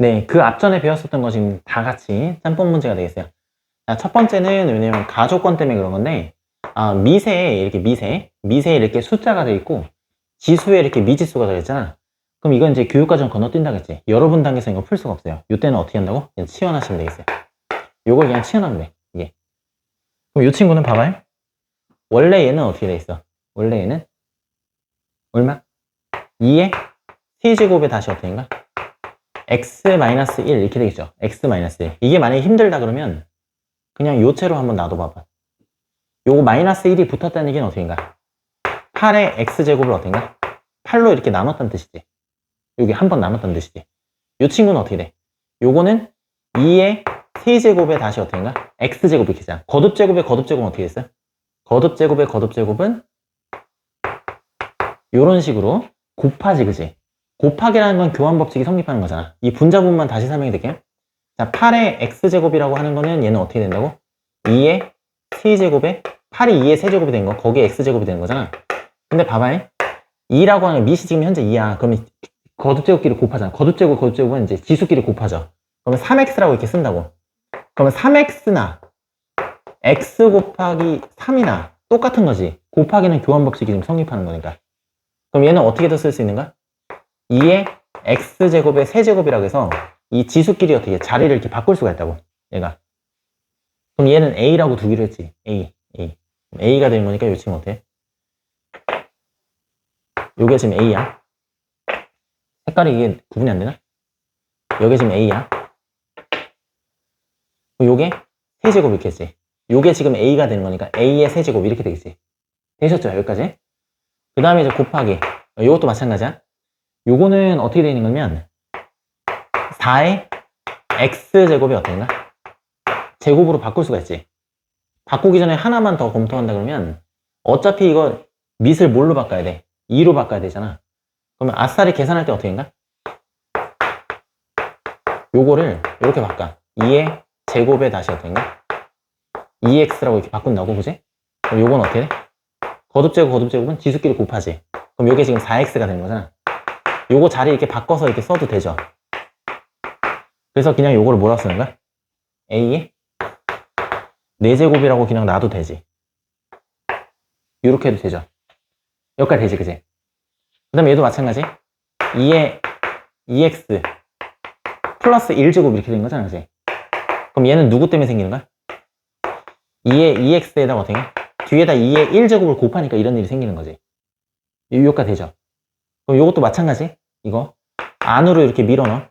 네, 그 앞전에 배웠었던 거 지금 다 같이 짬뽕 문제가 되겠어요. 자, 첫 번째는 왜냐면 가족권 때문에 그런 건데, 아, 미세에 이렇게 미세, 미세에 이렇게 숫자가 돼 있고, 지수에 이렇게 미지수가 들어있잖아. 그럼 이건 이제 교육과정 건너뛴다겠지. 여러분 단계에서 이거 풀 수가 없어요. 이때는 어떻게 한다고? 그냥 치환하시면 되겠어요. 요걸 그냥 치환하면 돼, 이게. 그럼 이 친구는 봐봐요. 원래 얘는 어떻게 돼 있어? 원래 얘는 얼마? 2의 세제곱에 다시 어떻게인가? X-1 이렇게 되겠죠. x-1. 이게 만약에 힘들다 그러면 그냥 요체로 한번 놔둬봐봐. 요거 마이너스 1이 붙었다는 얘기는 어떻게인가? 8의 x제곱을 어떻게인가? 8로 이렇게 나눴다는 뜻이지. 여기 한 번 나눴다는 뜻이지. 요 친구는 어떻게 돼? 요거는 2의 세제곱에 다시 어떻게인가? x제곱 이렇게 되잖아. 거듭제곱의 거듭제곱은 어떻게 됐어요? 거듭제곱의 거듭제곱은 요런 식으로 곱하지, 그지? 곱하기라는 건 교환 법칙이 성립하는 거잖아. 이 분자 부분만 다시 설명해 드릴게요. 자, 8의 x제곱이라고 하는 거는 얘는 어떻게 된다고? 2의 세제곱에 8이 2의 세제곱이 된 거, 거기에 x제곱이 되는 거잖아. 근데 봐봐요. 2라고 하는 밑이 지금 현재 2야. 그러면 거듭제곱끼리 곱하잖아. 거듭제곱, 거듭제곱은 이제 지수끼리 곱하죠. 그러면 3x라고 이렇게 쓴다고. 그러면 3x나 x 곱하기 3이나 똑같은 거지. 곱하기는 교환 법칙이 지금 성립하는 거니까. 그럼 얘는 어떻게 더 쓸 수 있는가? 2의 x제곱의 세제곱이라고 해서 이 지수끼리 어떻게 자리를 이렇게 바꿀 수가 있다고. 얘가. 그럼 얘는 a라고 두기로 했지. a, a. a가 되는 거니까 요 친구 어때? 요게 지금 a야. 색깔이 이게 구분이 안 되나? 요게 지금 a야. 요게 세제곱 이렇게 했지. 요게 지금 a가 되는 거니까 a의 세제곱 이렇게 되겠지. 되셨죠? 여기까지? 그 다음에 이제 곱하기. 요것도 마찬가지야. 요거는 어떻게 되어 있는 거냐면 4의 x제곱이 어떤가? 제곱으로 바꿀 수가 있지. 바꾸기 전에 하나만 더 검토한다 그러면 어차피 이거 밑을 뭘로 바꿔야 돼? 2로 바꿔야 되잖아. 그러면 아싸리 계산할 때 어떻게인가? 요거를 이렇게 바꿔. 2의 제곱에 다시 어떤가? 2x라고 이렇게 바꾼다고, 그지? 그럼 요건 어떻게 돼? 거듭제곱, 거듭제곱은 지수끼리 곱하지. 그럼 요게 지금 4x가 되는 거잖아. 요거 자리 이렇게 바꿔서 이렇게 써도 되죠. 그래서 그냥 요거를 뭐라 쓰는 거야? a의 4제곱이라고 그냥 놔도 되지. 이렇게 해도 되죠. 여기까지 되지, 그지? 그 다음에 얘도 마찬가지. 2의 2x 플러스 1제곱 이렇게 된 거잖아, 그지? 그럼 얘는 누구 때문에 생기는 거야? 2의 2x에다가 어떻게 해? 뒤에다 2의 1제곱을 곱하니까 이런 일이 생기는 거지. 여기까지 되죠. 이것도 마찬가지. 이거 안으로 이렇게 밀어 넣어.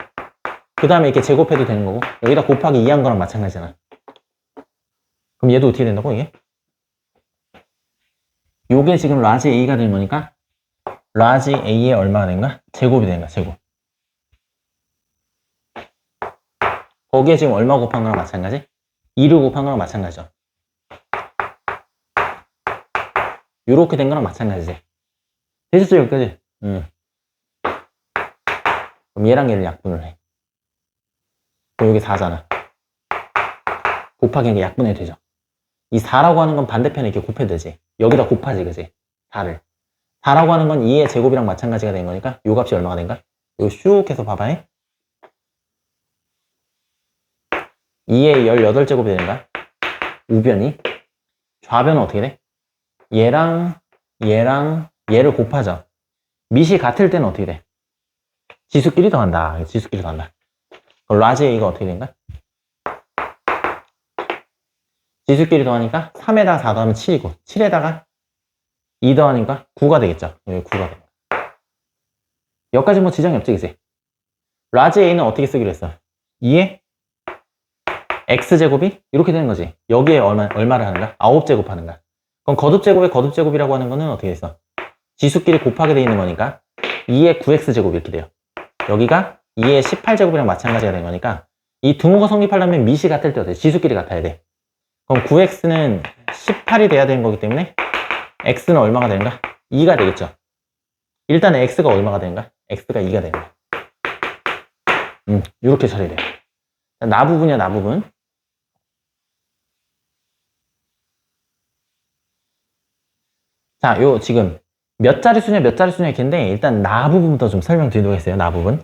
그 다음에 이렇게 제곱해도 되는 거고 여기다 곱하기 2한 거랑 마찬가지잖아. 그럼 얘도 어떻게 된다고 이게? 요게 지금 라지 a가 되는 거니까 라지 a에 얼마가 된가? 제곱이 되는 거야 제곱. 거기에 지금 얼마 곱한 거랑 마찬가지? 2를 곱한 거랑 마찬가지죠. 요렇게 된 거랑 마찬가지지. 되셨죠 여기까지? 응. 그럼 얘랑 얘를 약분을 해. 그럼 여기 4잖아. 곱하기 이게 약분해도 되죠. 이 4라고 하는 건 반대편에 이렇게 곱해도 되지. 여기다 곱하지, 그지? 4를. 4라고 하는 건 2의 제곱이랑 마찬가지가 된 거니까 요 값이 얼마가 된가? 이거 슉 해서 봐봐. 2의 18제곱이 되는가? 우변이. 좌변은 어떻게 돼? 얘랑 얘랑 얘를 곱하죠. 밑이 같을 때는 어떻게 돼? 지수끼리 더한다. 지수끼리 더한다. 라지 A가 어떻게 된가? 지수끼리 더하니까 3에다가 4 더하면 7이고 7에다가 2 더하니까 9가 되겠죠. 여기 9가 됩니다. 여기까지 뭐 지장이 없지, 그지? 라지 A는 어떻게 쓰기로 했어? 2에 x제곱이 이렇게 되는 거지. 여기에 얼마, 얼마를 하는가? 9제곱 하는가? 그럼 거듭제곱의 거듭제곱이라고 하는 거는 어떻게 됐어? 지수끼리 곱하게 돼 있는 거니까 2의 9x제곱 이렇게 돼요. 여기가 2의 18제곱이랑 마찬가지가 된 거니까 이 등호가 성립하려면 밑이 같을 때 어때? 지수끼리 같아야 돼. 그럼 9x는 18이 돼야 되는 거기 때문에 x는 얼마가 되는가? 2가 되겠죠. 일단 x가 얼마가 되는가? x가 2가 되는 거야. 음, 이렇게 처리돼요. 나 부분이야, 나 부분. 자, 요 지금 몇 자리 수냐 몇 자리 수냐 이렇게인데 일단 나 부분부터 좀 설명드리도록 하겠어요. 나 부분.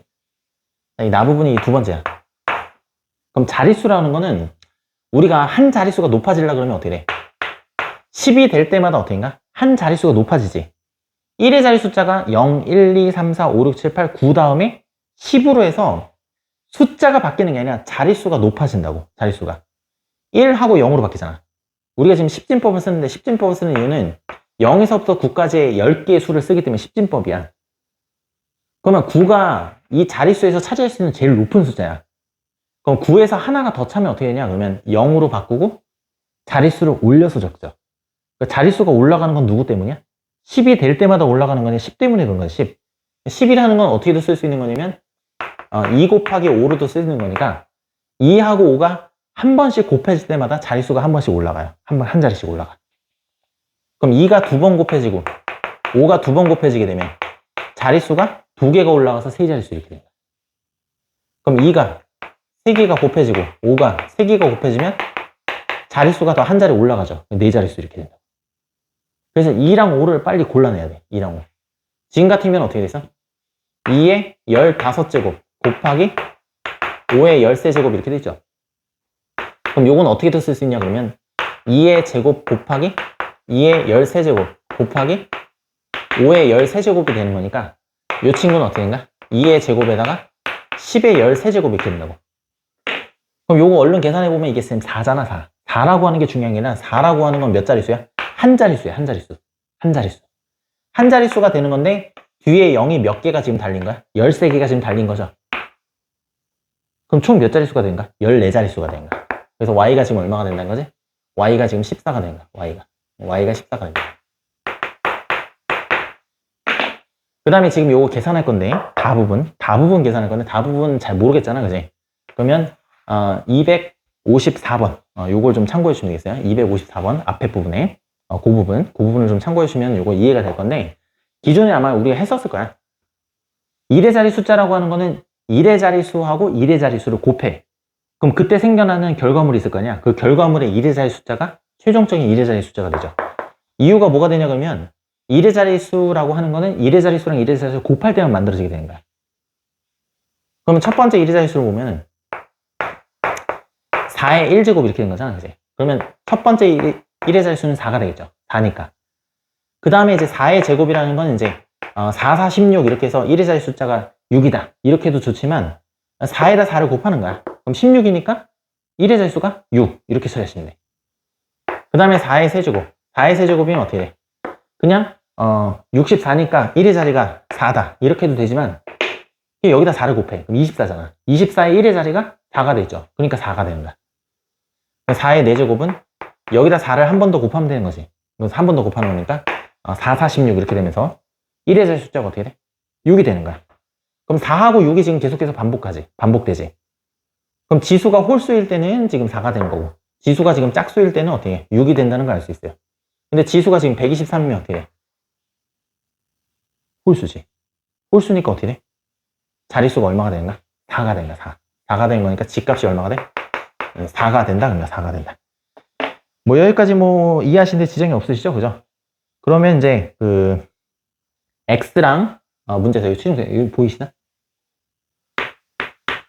자, 이나 부분이 두 번째야. 그럼 자릿수라는 거는 우리가 한 자릿수가 높아지려 그러면 어떻게 돼? 10이 될 때마다 어떻게인가? 한 자릿수가 높아지지. 1의 자리 숫자가 0, 1, 2, 3, 4, 5, 6, 7, 8, 9 다음에 10으로 해서 숫자가 바뀌는 게 아니라 자릿수가 높아진다고. 자릿수가. 1하고 0으로 바뀌잖아. 우리가 지금 10진법을 쓰는데 10진법을 쓰는 이유는 0에서부터 9까지의 10개의 수를 쓰기 때문에 10진법이야. 그러면 9가 이 자릿수에서 차지할 수 있는 제일 높은 숫자야. 그럼 9에서 하나가 더 차면 어떻게 되냐? 그러면 0으로 바꾸고 자릿수를 올려서 적죠. 그러니까 자릿수가 올라가는 건 누구 때문이야? 10이 될 때마다 올라가는 거냐? 10 때문에 그런 거야, 10. 10이라는 건 어떻게도 쓸 수 있는 거냐면, 어, 2 곱하기 5로도 쓰는 거니까, 2하고 5가 한 번씩 곱해질 때마다 자릿수가 한 번씩 올라가요. 한 번, 한 자리씩 올라가. 그럼 2가 두 번 곱해지고, 5가 두 번 곱해지게 되면, 자릿수가 두 개가 올라가서 세 자릿수 이렇게 된다. 그럼 2가 세 개가 곱해지고, 5가 세 개가 곱해지면, 자릿수가 더 한 자리 올라가죠. 네 자릿수 이렇게 된다. 그래서 2랑 5를 빨리 골라내야 돼. 2랑 5. 지금 같으면 어떻게 됐어? 2의 15제곱 곱하기 5의 13제곱 이렇게 되죠. 그럼 요건 어떻게 쓸수 있냐 그러면 2의 제곱 곱하기 2의 13제곱 곱하기 5의 13제곱이 되는 거니까 요 친구는 어떻게 된가? 2의 제곱에다가 10의 13제곱 이렇게 된다고. 그럼 요거 얼른 계산해 보면 이게 쌤 4잖아 4. 4라고 하는 게 중요한 게 아니라 4라고 하는 건 몇 자릿수야? 한 자릿수야, 한 자릿수. 한 자릿수. 한 자릿수가 되는 건데, 뒤에 0이 몇 개가 지금 달린 거야? 13개가 지금 달린 거죠. 그럼 총 몇 자릿수가 된가? 14자릿수가 된 거야. 그래서 y가 지금 얼마가 된다는 거지? y가 지금 14가 된 거야, y가. Y가 14가 된 거야. 그 다음에 지금 요거 계산할 건데, 다 부분, 다 부분 계산할 건데, 다 부분 잘 모르겠잖아, 그지? 그러면, 어, 254번, 어, 요걸 좀 참고해 주시면 되겠어요. 254번, 앞에 부분에. 어, 그 부분, 그 부분을 좀 참고해 주시면 이거 이해가 될 건데, 기존에 아마 우리가 했었을 거야. 1의 자리 숫자라고 하는 거는 1의 자리 수하고 1의 자리 수를 곱해. 그럼 그때 생겨나는 결과물이 있을 거 아니야? 그 결과물의 1의 자리 숫자가 최종적인 1의 자리 숫자가 되죠. 이유가 뭐가 되냐 그러면 1의 자리 수라고 하는 거는 1의 자리 수랑 1의 자리수를 곱할 때만 만들어지게 되는 거야. 그러면 첫 번째 1의 자리 수를 보면은 4의 1제곱 이렇게 된 거잖아, 그지? 그러면 첫 번째 1의, 1의 자릿수는 4가 되겠죠. 4니까. 그 다음에 이제 4의 제곱이라는 건 이제 어, 4, 4, 16 이렇게 해서 1의 자릿 숫자가 6이다. 이렇게 해도 좋지만 4에다 4를 곱하는 거야. 그럼 16이니까 1의 자릿수가 6 이렇게 처리하시면 돼. 그 다음에 4의 세제곱. 4의 세제곱이면 어떻게 돼? 그냥 어, 64니까 1의 자리가 4다. 이렇게 해도 되지만 여기다 4를 곱해. 그럼 24잖아. 24의 1의 자리가 4가 되죠. 그러니까 4가 되는 거야. 4의 4제곱은 여기다 4를 한 번 더 곱하면 되는 거지. 그래서 한 번 더 곱하는 거니까 4, 46 이렇게 되면서 1의 자리 숫자가 어떻게 돼? 6이 되는 거야. 그럼 4하고 6이 지금 계속해서 반복하지. 반복되지. 그럼 지수가 홀수일 때는 지금 4가 되는 거고 지수가 지금 짝수일 때는 어떻게 해? 6이 된다는 걸 알 수 있어요. 근데 지수가 지금 123이면 어떻게 돼? 홀수지. 홀수니까 어떻게 돼? 자릿수가 얼마가 되는가? 4가 된다. 4. 4가 되는 거니까 집값이 얼마가 돼? 4가 된다. 그러니까 4가 된다. 뭐 여기까지 뭐 이해하시는데 지장이 없으시죠? 그죠? 그러면 이제 그 x랑 어, 문제에서 여기 추정돼 여기 보이시나?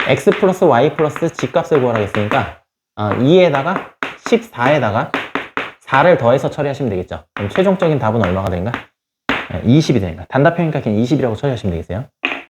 x 플러스 y 플러스 g값을 구하라 했으니까 어, 2에다가 14에다가 4를 더해서 처리하시면 되겠죠. 그럼 최종적인 답은 얼마가 되는가? 20이 되는가? 단답형이니까 그냥 20이라고 처리하시면 되겠어요.